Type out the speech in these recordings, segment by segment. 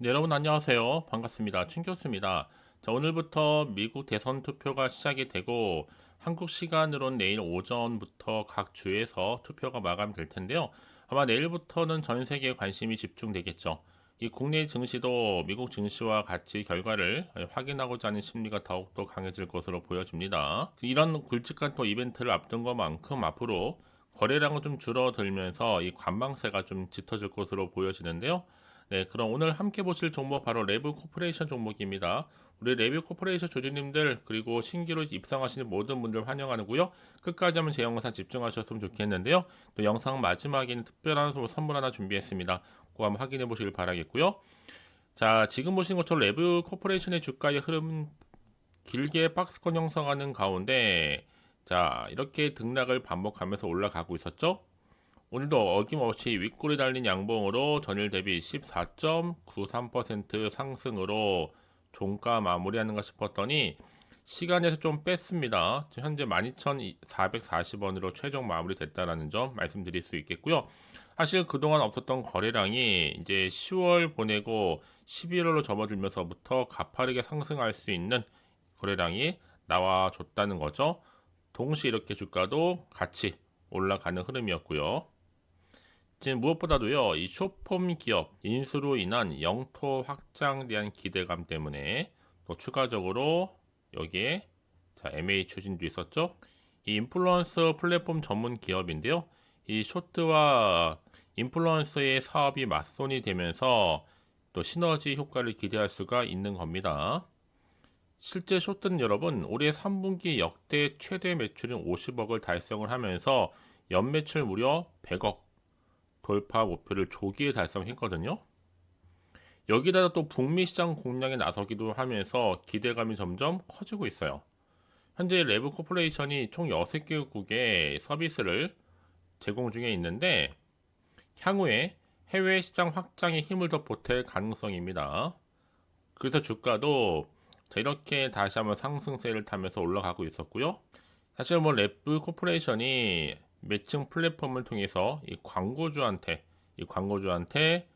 네, 여러분 안녕하세요. 반갑습니다. 춘 교수입니다. 자, 오늘부터 미국 대선 투표가 시작이 되고 한국 시간으론 내일 오전부터 각 주에서 투표가 마감될 텐데요. 아마 내일부터는 전 세계에 관심이 집중되겠죠. 이 국내 증시도 미국 증시와 같이 결과를 확인하고자 하는 심리가 더욱더 강해질 것으로 보여집니다. 이런 굵직한 또 이벤트를 앞둔 것만큼 앞으로 거래량은 좀 줄어들면서 이 관망세가 좀 짙어질 것으로 보여지는데요. 네, 그럼 오늘 함께 보실 종목 바로 레브 코퍼레이션 종목입니다. 우리 레브 코퍼레이션 주주님들 그리고 신규로 입상하시는 모든 분들 환영하고요. 끝까지 한번 제 영상 집중하셨으면 좋겠는데요. 또 영상 마지막에는 특별한 선물 하나 준비했습니다. 꼭 한번 확인해 보시길 바라겠고요. 자, 지금 보신 것처럼 레브 코퍼레이션의 주가의 흐름 길게 박스권 형성하는 가운데 자, 이렇게 등락을 반복하면서 올라가고 있었죠. 오늘도 어김없이 윗골이 달린 양봉으로 전일 대비 14.93% 상승으로 종가 마무리하는가 싶었더니 시간에서 좀 뺐습니다. 현재 12,440원으로 최종 마무리됐다라는 점 말씀드릴 수 있겠고요. 사실 그동안 없었던 거래량이 이제 10월 보내고 11월로 접어들면서부터 가파르게 상승할 수 있는 거래량이 나와줬다는 거죠. 동시에 이렇게 주가도 같이 올라가는 흐름이었고요. 지금 무엇보다도요, 이 쇼폼 기업 인수로 인한 영토 확장에 대한 기대감 때문에 또 추가적으로 여기에 자, MA 추진도 있었죠. 이 인플루언서 플랫폼 전문 기업인데요. 이 쇼트와 인플루언서의 사업이 맞손이 되면서 또 시너지 효과를 기대할 수가 있는 겁니다. 실제 쇼트는 여러분 올해 3분기 역대 최대 매출인 50억을 달성을 하면서 연매출 무려 100억 돌파 목표를 조기에 달성했거든요. 여기다가 또 북미 시장 공략에 나서기도 하면서 기대감이 점점 커지고 있어요. 현재 레브 코퍼레이션이 총 6개국의 서비스를 제공 중에 있는데 향후에 해외 시장 확장에 힘을 더 보탤 가능성입니다. 그래서 주가도 이렇게 다시 한번 상승세를 타면서 올라가고 있었고요. 사실 뭐 레브 코퍼레이션이 매칭 플랫폼을 통해서 이 광고주한테 이 광고주한테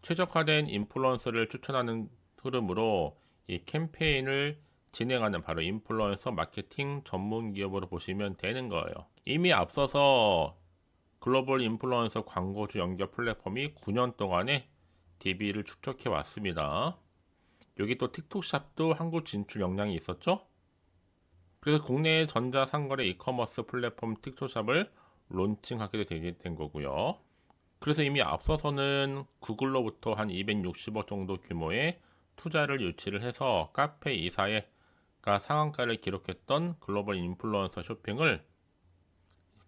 최적화된 인플루언서를 추천하는 흐름으로 이 캠페인을 진행하는 바로 인플루언서 마케팅 전문 기업으로 보시면 되는 거예요. 이미 앞서서 글로벌 인플루언서 광고주 연결 플랫폼이 9년 동안에 DB를 축적해 왔습니다. 여기 또 틱톡샵도 한국 진출 역량이 있었죠? 그래서 국내 전자상거래 이커머스 플랫폼 틱톡샵을 론칭하게 되게 된 거고요. 그래서 이미 앞서서는 구글로부터 한 260억 정도 규모의 투자를 유치를 해서 카페 이사회가 상한가를 기록했던 글로벌 인플루언서 쇼핑을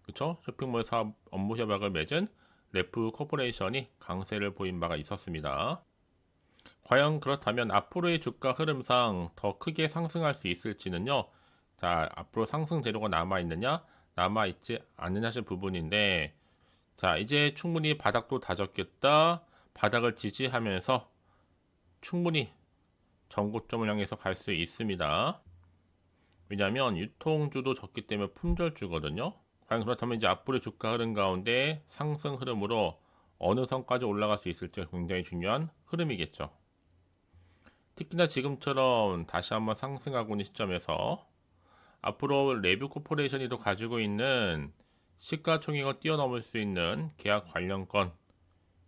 그쵸? 쇼핑몰 사업 업무 협약을 맺은 레프 코퍼레이션이 강세를 보인 바가 있었습니다. 과연 그렇다면 앞으로의 주가 흐름상 더 크게 상승할 수 있을지는요. 자, 앞으로 상승 재료가 남아 있느냐, 남아 있지 않느냐 실 부분인데 자, 이제 충분히 바닥도 다졌겠다. 바닥을 지지하면서 충분히 전고점을 향해서 갈 수 있습니다. 왜냐하면 유통주도 적기 때문에 품절주거든요. 과연 그렇다면 이제 앞으로의 주가 흐름 가운데 상승 흐름으로 어느 선까지 올라갈 수 있을지 굉장히 중요한 흐름이겠죠. 특히나 지금처럼 다시 한번 상승하고 있는 시점에서 앞으로 레뷰 코퍼레이션이 또 가지고 있는 시가총액을 뛰어넘을 수 있는 계약 관련권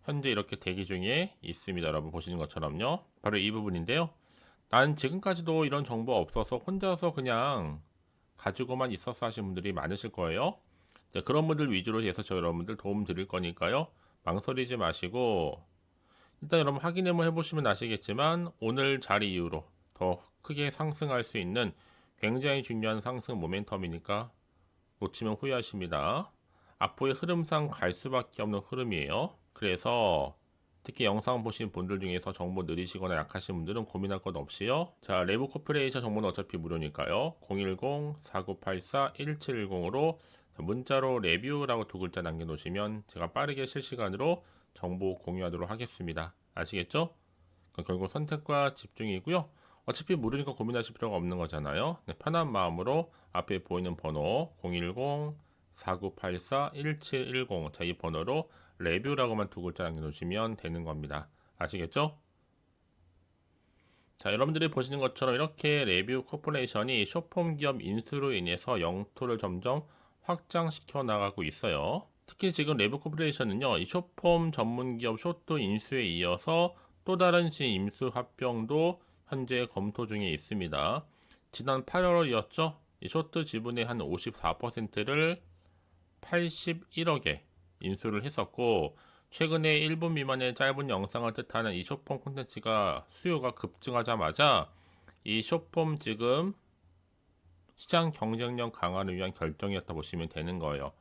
현재 이렇게 대기 중에 있습니다. 여러분 보시는 것처럼요. 바로 이 부분인데요. 난 지금까지도 이런 정보 없어서 혼자서 그냥 가지고만 있었어 하신 분들이 많으실 거예요. 그런 분들 위주로 해서 저 여러분들 도움 드릴 거니까요. 망설이지 마시고 일단 여러분 확인 해 보시면 아시겠지만 오늘 자리 이후로 더 크게 상승할 수 있는 굉장히 중요한 상승 모멘텀이니까 놓치면 후회하십니다. 앞으로의 흐름상 갈 수밖에 없는 흐름이에요. 그래서 특히 영상 보신 분들 중에서 정보 느리시거나 약하신 분들은 고민할 것 없이요. 자, 레브 코퍼레이션 정보는 어차피 무료니까요. 010-4984-1710으로 문자로 레뷰라고 두 글자 남겨놓으시면 제가 빠르게 실시간으로 정보 공유하도록 하겠습니다. 아시겠죠? 결국 선택과 집중이고요. 어차피 모르니까 고민하실 필요가 없는 거잖아요. 네, 편한 마음으로 앞에 보이는 번호 010-4984-1710 자, 이 번호로 레뷰라고만 두 글자 남겨놓으시면 되는 겁니다. 아시겠죠? 자, 여러분들이 보시는 것처럼 이렇게 레뷰 코퍼레이션이 쇼폼 기업 인수로 인해서 영토를 점점 확장시켜 나가고 있어요. 특히 지금 레뷰 코퍼레이션은요, 이 쇼폼 전문 기업 쇼트 인수에 이어서 또 다른 시 임수 합병도 현재 검토 중에 있습니다. 지난 8월이었죠? 이 쇼트 지분의 한 54%를 81억에 인수를 했었고, 최근에 1분 미만의 짧은 영상을 뜻하는 이 쇼폼 콘텐츠가 수요가 급증하자마자 이 쇼폼 지금 시장 경쟁력 강화를 위한 결정이었다 보시면 되는 거예요.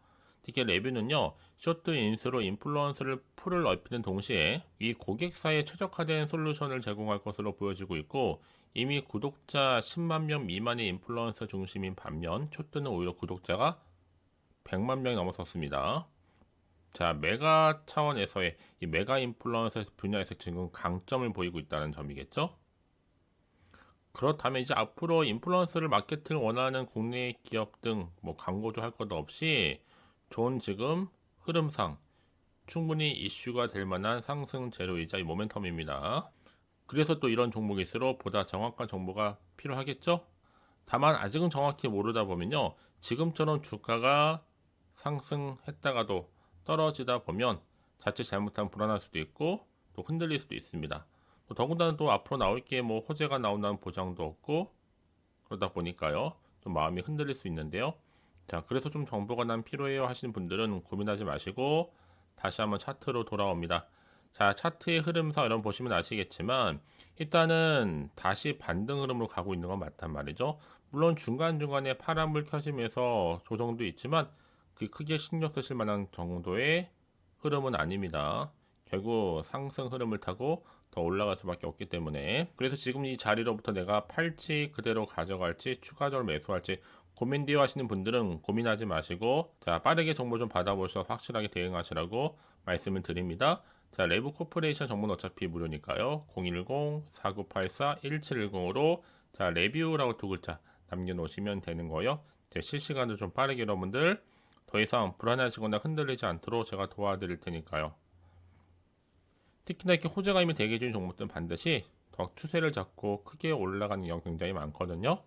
특히 레뷰는요, 쇼트 인수로 인플루언서를 풀을 넓히는 동시에 이 고객사에 최적화된 솔루션을 제공할 것으로 보여지고 있고, 이미 구독자 10만 명 미만의 인플루언서 중심인 반면, 쇼트는 오히려 구독자가 100만 명이 넘어섰습니다. 자, 메가 차원에서의 이 메가 인플루언서 분야에서 지금 강점을 보이고 있다는 점이겠죠? 그렇다면 이제 앞으로 인플루언서를 마케팅을 원하는 국내 기업 등 뭐 광고주 할 것도 없이 좋은 지금 흐름상 충분히 이슈가 될 만한 상승 재료이자 이 모멘텀입니다. 그래서 또 이런 종목일수록 보다 정확한 정보가 필요하겠죠? 다만 아직은 정확히 모르다 보면요. 지금처럼 주가가 상승했다가도 떨어지다 보면 자칫 잘못하면 불안할 수도 있고 또 흔들릴 수도 있습니다. 또 더군다나 또 앞으로 나올 게 뭐 호재가 나온다는 보장도 없고 그러다 보니까요. 좀 마음이 흔들릴 수 있는데요. 자, 그래서 좀 정보가 난 필요해요 하시는 분들은 고민하지 마시고 다시 한번 차트로 돌아옵니다. 자, 차트의 흐름상 여러분 보시면 아시겠지만 일단은 다시 반등 흐름으로 가고 있는 건 맞단 말이죠. 물론 중간중간에 파란불 켜지면서 조정도 있지만 그 크게 신경 쓰실 만한 정도의 흐름은 아닙니다. 결국 상승 흐름을 타고 더 올라갈 수밖에 없기 때문에 그래서 지금 이 자리로부터 내가 팔지 그대로 가져갈지 추가적으로 매수할지 고민되어 하시는 분들은 고민하지 마시고 자 빠르게 정보 좀 받아보셔서 확실하게 대응하시라고 말씀을 드립니다. 자 레브 코퍼레이션 정보는 어차피 무료니까요. 010-4984-1710으로 자 레뷰라고 두 글자 남겨놓으시면 되는 거예요. 제 실시간으로 좀 빠르게 여러분들 더 이상 불안해하시거나 흔들리지 않도록 제가 도와드릴 테니까요. 특히나 이렇게 호재가 이미 대기 중인 종목들은 반드시 더 추세를 잡고 크게 올라가는 경우 굉장히 많거든요.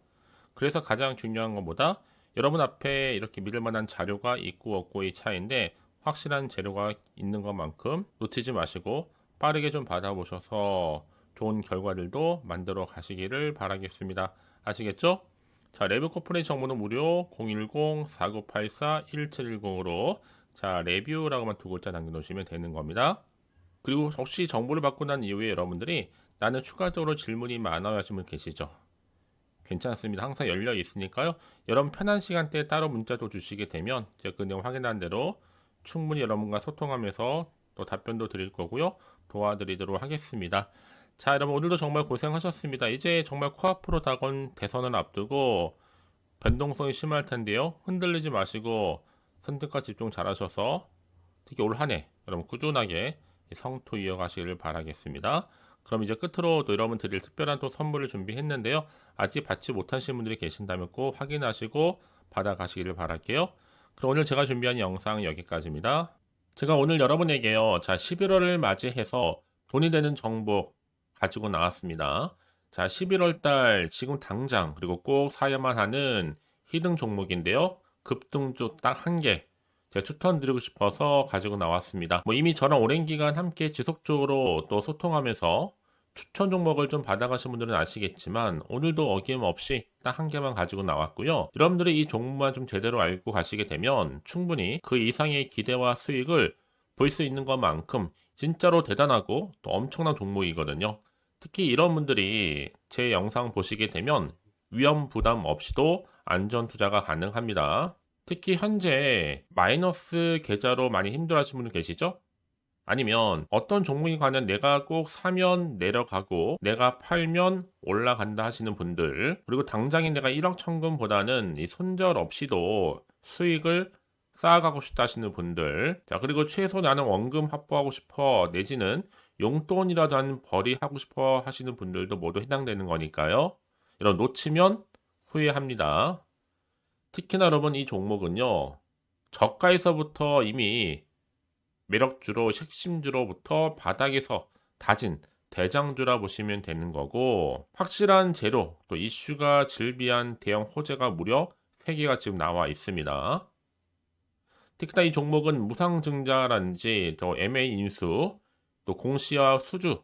그래서 가장 중요한 것보다 여러분 앞에 이렇게 믿을 만한 자료가 있고 없고의 차이인데 확실한 재료가 있는 것만큼 놓치지 마시고 빠르게 좀 받아보셔서 좋은 결과들도 만들어 가시기를 바라겠습니다. 아시겠죠? 자, 레뷰 코퍼레이션 정보는 무료 010-4984-1710으로 자, 레뷰라고만 두 글자 남겨놓으시면 되는 겁니다. 그리고 혹시 정보를 받고 난 이후에 여러분들이 나는 추가적으로 질문이 많아요 하시는 분 계시죠? 괜찮습니다. 항상 열려 있으니까요. 여러분 편한 시간대에 따로 문자도 주시게 되면 제가 그 내용 확인한 대로 충분히 여러분과 소통하면서 또 답변도 드릴 거고요. 도와드리도록 하겠습니다. 자, 여러분 오늘도 정말 고생하셨습니다. 이제 정말 코앞으로 다가온 대선을 앞두고 변동성이 심할 텐데요. 흔들리지 마시고 선택과 집중 잘하셔서 특히 올 한 해 여러분 꾸준하게 성투 이어가시기를 바라겠습니다. 그럼 이제 끝으로 또 여러분 드릴 특별한 또 선물을 준비했는데요. 아직 받지 못하신 분들이 계신다면 꼭 확인하시고 받아가시기를 바랄게요. 그럼 오늘 제가 준비한 영상 여기까지입니다. 제가 오늘 여러분에게요. 자, 11월을 맞이해서 돈이 되는 정보 가지고 나왔습니다. 자, 11월 달 지금 당장 그리고 꼭 사야만 하는 히든 종목인데요. 급등주 딱 한 개. 제가 추천드리고 싶어서 가지고 나왔습니다. 뭐 이미 저랑 오랜 기간 함께 지속적으로 또 소통하면서 추천 종목을 좀 받아가신 분들은 아시겠지만 오늘도 어김없이 딱 한 개만 가지고 나왔고요. 여러분들이 이 종목만 좀 제대로 알고 가시게 되면 충분히 그 이상의 기대와 수익을 볼 수 있는 것만큼 진짜로 대단하고 또 엄청난 종목이거든요. 특히 이런 분들이 제 영상 보시게 되면 위험 부담 없이도 안전 투자가 가능합니다. 특히 현재 마이너스 계좌로 많이 힘들어하시는 분들 계시죠? 아니면 어떤 종목에 관한 내가 꼭 사면 내려가고 내가 팔면 올라간다 하시는 분들 그리고 당장에 내가 1억 천금보다는 이 손절 없이도 수익을 쌓아가고 싶다 하시는 분들 자 그리고 최소 나는 원금 확보하고 싶어 내지는 용돈이라도 한 벌이 하고 싶어 하시는 분들도 모두 해당되는 거니까요 이런 놓치면 후회합니다 특히나 여러분 이 종목은요 저가에서부터 이미 매력주로 핵심주로부터 바닥에서 다진 대장주라 보시면 되는 거고 확실한 재료 또 이슈가 질비한 대형 호재가 무려 3개가 지금 나와 있습니다. 특히나 이 종목은 무상증자라든지 또 MA 인수 또 공시와 수주